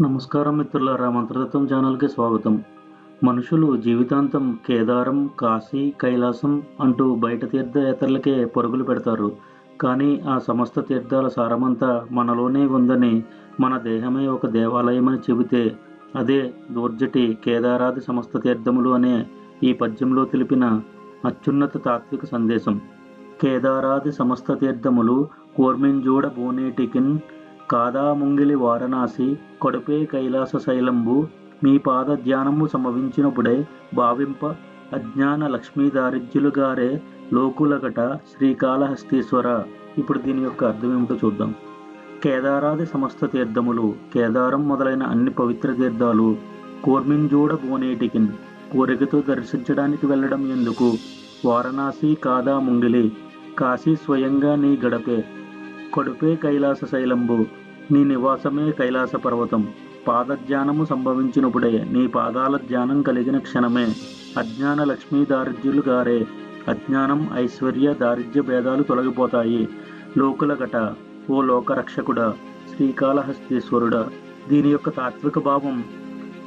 నమస్కారం మిత్రులారా మంత్రతత్వం ఛానల్కి స్వాగతం. మనుషులు జీవితాంతం కేదారం కాశీ కైలాసం అంటూ బయట తీర్థయాత్రలకే పరుగులు పెడతారు. కానీ ఆ సమస్త తీర్థాల సారమంతా మనలోనే ఉందని మన దేహమే ఒక దేవాలయమని చెబితే అదే దూర్జటి కేదారాది సమస్త తీర్థములు అనే ఈ పద్యంలో తెలిపిన అత్యున్నత తాత్విక సందేశం. కేదారాది సమస్త తీర్థములు కోర్మింజూడ బోనేటికిన్ కాదా ముంగిలి వారణాసి కొడుపే కైలాస శైలంబు మీ పాద ధ్యానము సంభవించినప్పుడే భావింప అజ్ఞాన లక్ష్మీ దారిద్ర్యులుగారే లోకులగట శ్రీకాళహస్తీశ్వర. ఇప్పుడు దీని యొక్క అర్థం ఏమిటో చూద్దాం. కేదారాది సమస్త తీర్థములు కేదారం మొదలైన అన్ని పవిత్ర తీర్థాలు కోర్మింజూడ బోనేటికిన్ కోరికతో దర్శించడానికి వెళ్ళడం ఎందుకు? వారణాసి కాదా ముంగిలి కాశీ స్వయంగా నీ గడపే. కొడుపే కైలాస శైలంబు నీ నివాసమే కైలాస పర్వతం. పాదధ్యానము సంభవించినప్పుడే నీ పాదాల ధ్యానం కలిగిన క్షణమే అజ్ఞాన లక్ష్మీ దారిద్ర్యులు గారే. అజ్ఞానం ఐశ్వర్య దారిద్ర్య భేదాలు తొలగిపోతాయి. లోకులగట ఓ లోకరక్షకుడా శ్రీకాళహస్తీశ్వరుడా దీని యొక్క తాత్విక భావం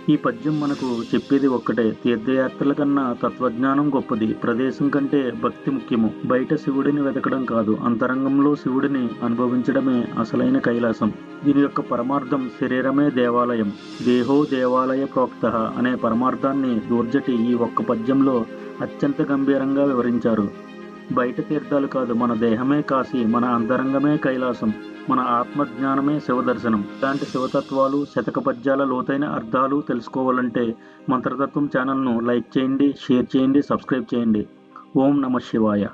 ఈ పద్యం మనకు చెప్పేది ఒక్కటే. తీర్థయాత్రల కన్నా తత్వజ్ఞానం గొప్పది. ప్రదేశం కంటే భక్తి ముఖ్యము. బయట శివుడిని వెతకడం కాదు. అంతరంగంలో శివుడిని అనుభవించడమే అసలైన కైలాసం. దీని యొక్క పరమార్థం శరీరమే దేవాలయం. దేహో దేవాలయ ప్రోక్త అనే పరమార్థాన్ని దూర్జటి ఈ ఒక్క పద్యంలో అత్యంత గంభీరంగా వివరించారు. బయట తీర్థాలు కాదు మన దేహమే కాశీ మన అంతరంగమే కైలాసం మన ఆత్మజ్ఞానమే శివదర్శనం. ఇలాంటి శివతత్వాలు శతక పద్యాల లోతైన అర్థాలు తెలుసుకోవాలంటే మంత్రతత్వం ఛానల్ను లైక్ చేయండి షేర్ చేయండి సబ్స్క్రైబ్ చేయండి. ఓం నమ శివాయ.